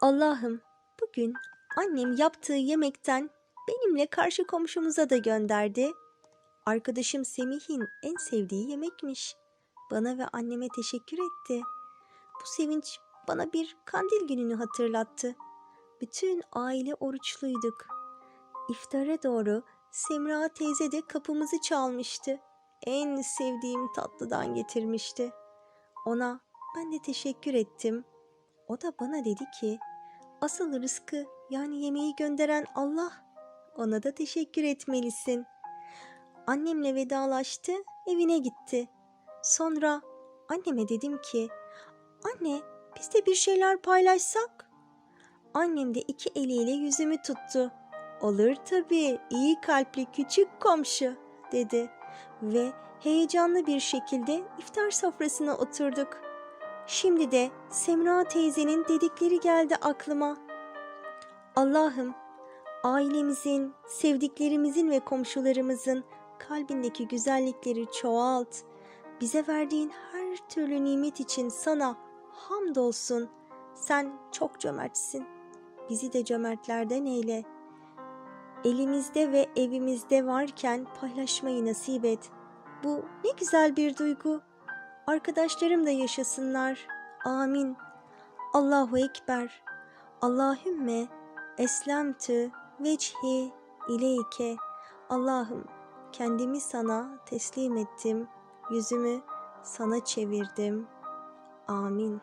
Allah'ım bugün annem yaptığı yemekten benimle karşı komşumuza da gönderdi. Arkadaşım Semih'in en sevdiği yemekmiş. Bana ve anneme teşekkür etti. Bu sevinç bana bir kandil gününü hatırlattı. Bütün aile oruçluyduk. İftara doğru Semra teyze de kapımızı çalmıştı. En sevdiğim tatlıdan getirmişti. Ona ben de teşekkür ettim. O da bana dedi ki, asıl rızkı yani yemeği gönderen Allah. Ona da teşekkür etmelisin. Annemle vedalaştı, evine gitti. Sonra anneme dedim ki, anne biz de bir şeyler paylaşsak? Annem de iki eliyle yüzümü tuttu. Olur tabii, iyi kalpli küçük komşu dedi ve heyecanlı bir şekilde iftar sofrasına oturduk. Şimdi de Semra teyzenin dedikleri geldi aklıma. Allah'ım, ailemizin, sevdiklerimizin ve komşularımızın kalbindeki güzellikleri çoğalt. Bize verdiğin her türlü nimet için sana hamdolsun. Sen çok cömertsin. Bizi de cömertlerden eyle. Elimizde ve evimizde varken paylaşmayı nasip et. Bu ne güzel bir duygu. Arkadaşlarım da yaşasınlar. Amin. Allahu Ekber. Allahümme eslemtü vechi ileyke. Allah'ım kendimi sana teslim ettim. Yüzümü sana çevirdim. Amin.